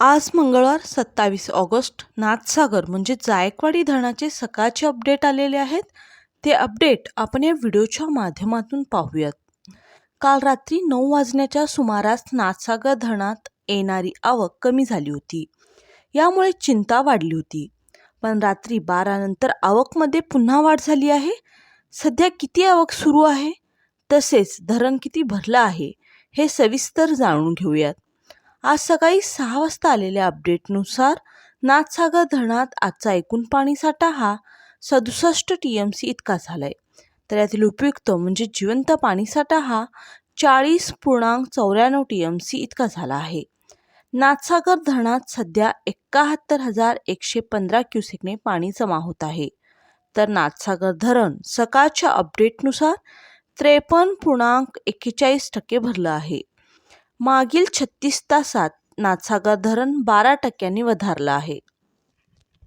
आज मंगळवार सत्तावीस ऑगस्ट नाथसागर म्हणजे जायकवाडी धरणाचे सकाळचे अपडेट आलेले आहेत. ते अपडेट आपण या व्हिडिओच्या माध्यमातून पाहूयात. काल रात्री नऊ वाजण्याच्या सुमारास नाथसागर धरणात येणारी आवक कमी झाली होती. यामुळे चिंता वाढली होती. पण रात्री बारानंतर आवकमध्ये पुन्हा वाढ झाली आहे. सध्या किती आवक सुरू आहे? तसेच धरण किती भरलं आहे? हे सविस्तर जाणून घेऊयात. आज सकाळी सहा वाजता आलेल्या अपडेटनुसार नाथसागर धरणात आजचा एकूण पाणीसाठा हा सदुसष्ट टी एम सी इतका झाला आहे तर यातील उपयुक्त म्हणजे जिवंत पाणीसाठा हा चाळीस पूर्णांक चौऱ्याण्णव टी एम सी इतका झाला आहे. नाथसागर धरणात सध्या एकाहत्तर हजार एकशे पंधरा क्युसेकने पाणी जमा होत आहे. तर नाथसागर धरण सकाळच्या अपडेटनुसार त्रेपन्न पूर्णांक एक्केचाळीस टक्के भरलं आहे. मागील छत्तीस तासात नाथसागर धरण बारा टक्क्यांनी वधारलं आहे.